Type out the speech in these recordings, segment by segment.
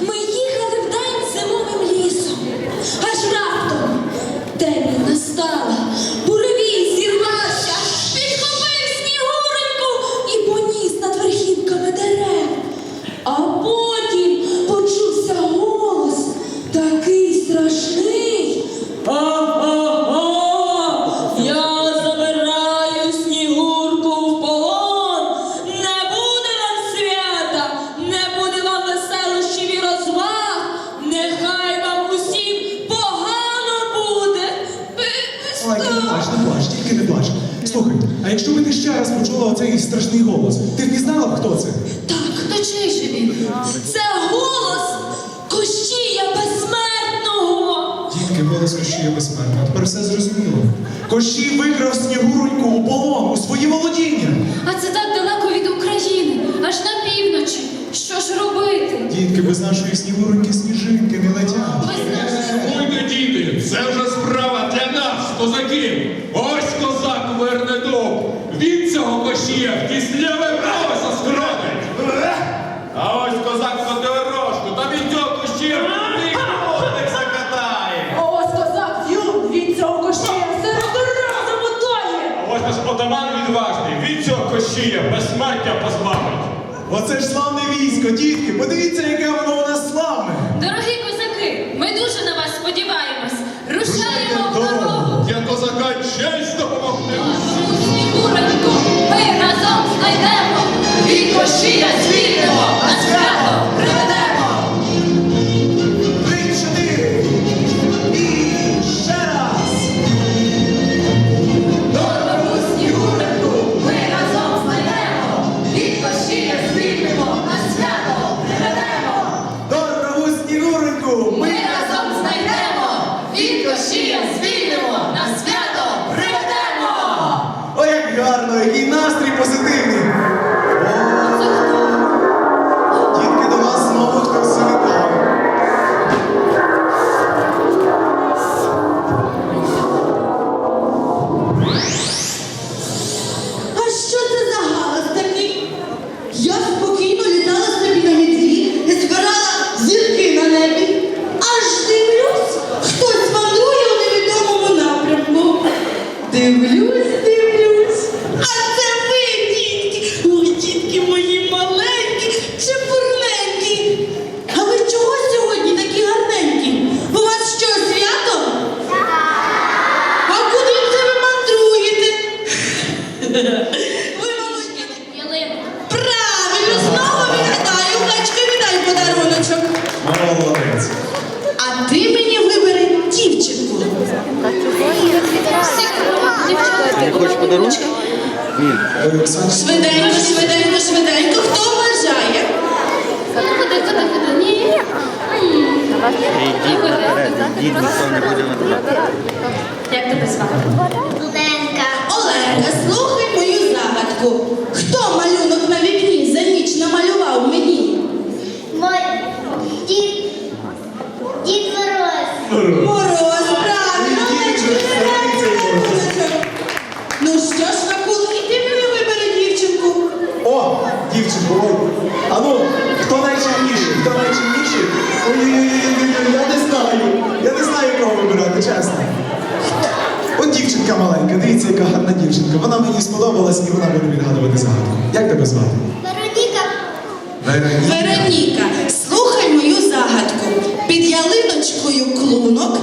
Ми їхали вдень зимовим лісом. Аж раптом темінь настала, страшний голос, ти впізнала б, хто це? Так, то чий же він? Це голос Кощія безсмертного. Дітки, голос Кощія безсмертно. А тепер все зрозуміло. Кощій викрав снігуруньку у полон, у свої володіння. А це так далеко від України, аж на півночі. Що ж робити? Дітки, без нашої снігуруньки сніжинки не летять. Без нашої Слухайте, діти, це вже справа для нас, козаків. Ось козак Вернедуб. Він цього кощія в кисляве правоса скоротить. А ось козак Федорожку, та від цього кощія ніхто закатає. А ось козак Юн від цього Кощія серед разом утоє. А ось наш отаман відважний, від цього кощія безсмертя позбавить. Оце ж славне військо, дітки, подивіться, яке воно у нас славне. Дорогі козаки, ми дуже на вас сподіваємось. Рушаємо в Рушайте дорогу. Я козака честь правильно, знову відгадаю, Качка, віддай подаруночок. Молодець. А ти мені вибери дівчинку. Не хочеш подарунок? Ні. Швиденько, швиденько, швиденько. Хто бажає? Ходи, ходи, ходи. Ні. Йдіть ніхто не буде. Як тебе звати? Чесно. От дівчинка маленька, дивіться, яка гарна дівчинка. Вона мені сподобалась і вона буде відгадувати загадку. Як тебе звати? Вероніка. Вероніка. Вероніка, слухай мою загадку. Під ялиночкою клунок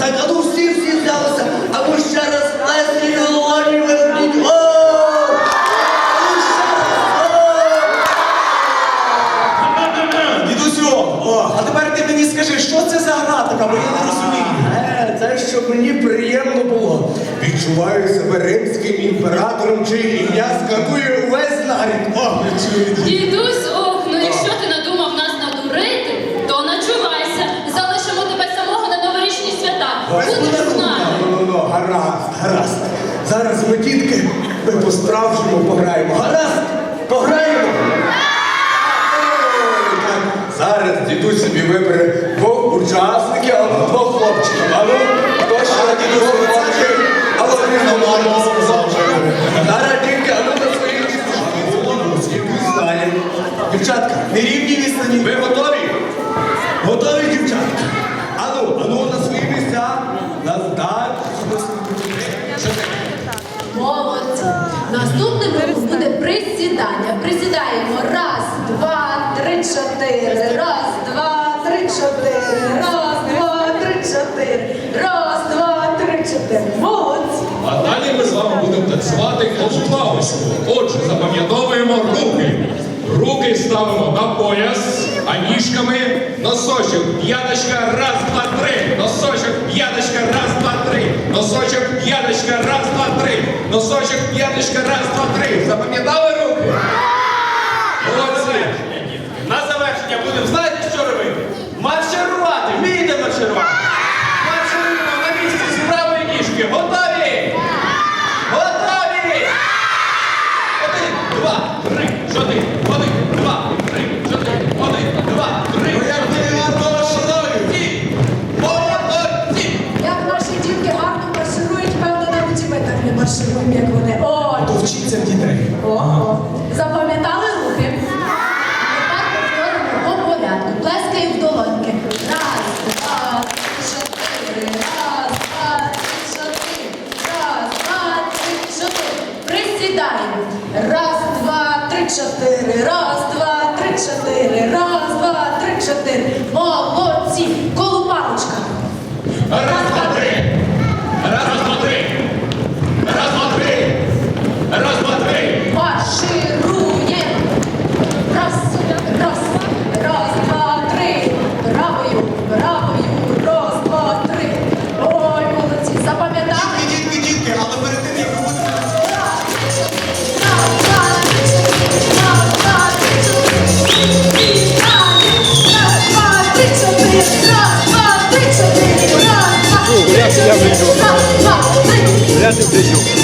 Так, а ну всі, всі взялися, а ви ще раз. О! Ну о! Дідусю, о, а тепер ти мені скажи, що це за гра така, бо я не розумію. Е, Це щоб мені приємно було. Відчуваю себе римським імператором, чиє ім'я скакує увесь нарід. О, чую. Дідусь, ох, ну якщо ти надумав нас надурити, то начувайся. Залишимо тебе самого на новорічні свята. Будеш знати. Ну, ну, ну, гаразд, гаразд. Зараз ми, по-справжньому пограємо. Гаразд, пограємо. Зараз дідусь собі вибере двох учасників або двох хлопчиків. А ну, хто ще дідусь хлопчик? А от він сказав вже. Зараз дітки, чотири. Раз, два, три, чотири. Молодці. А далі ми з вами будемо танцювати колплавочку. Отже, запам'ятовуємо руки. Руки ставимо на пояс, а ніжками носочок. П'яточка, раз, два, три. Носочок, п'яточка, раз, два, три. Носочок, п'яточка, раз, два, три. Носочок, п'яточка, раз, два, три. Запам'ятали руки? Молодці. На завершення будемо знаєте, що робити? Марширувати! Вмієте марширувати? Маршируємо на місці з правої ніжки. Готові? Готові! Один, два, три, чотири. Один, два, три, чотири. Один, два, три, чотири. Молодці! Молодці! Як наші дітки гарно марширують, певно, навіть і ми так не маршируємо, як вони. Ой. То вчиться в дітей. О, запам'ятали руки? Тепер повторимо по порядку. Плескаємо в долоньки. Раз, два, три, чотири. Раз, два, три, чотири. Раз, два, три, чотири. Присідаємо. Раз, два, три, чотири. Раз, два, три, чотири. Раз, два, три, чотири. Молодці. Колупалочка. Раз, два, три. Я ти прийду.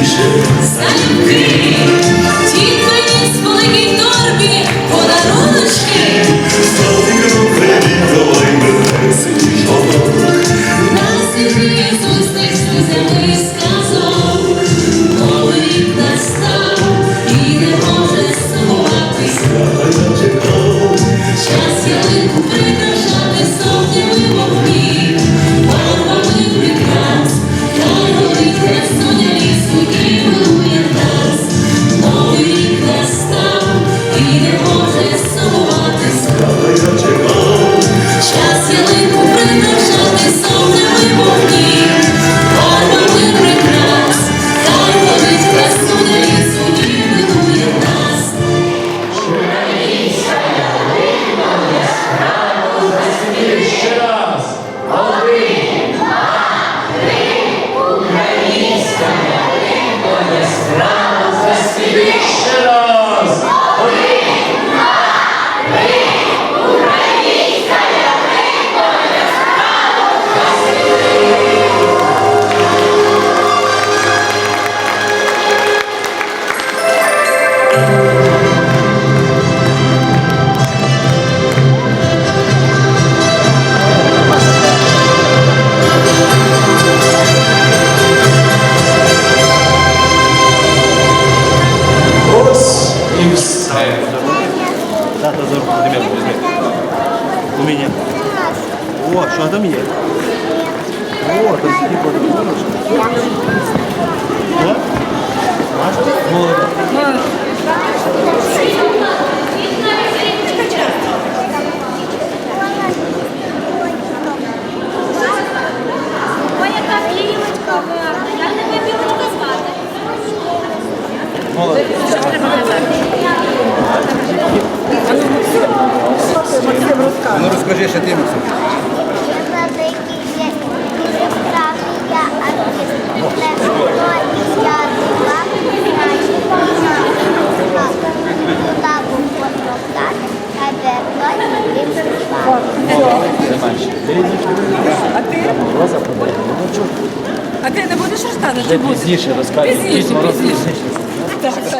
тише залюбки. Ну розкажи ще ти, розказати. Пізніше розкажу. Пізніше, пізніше. Так, так.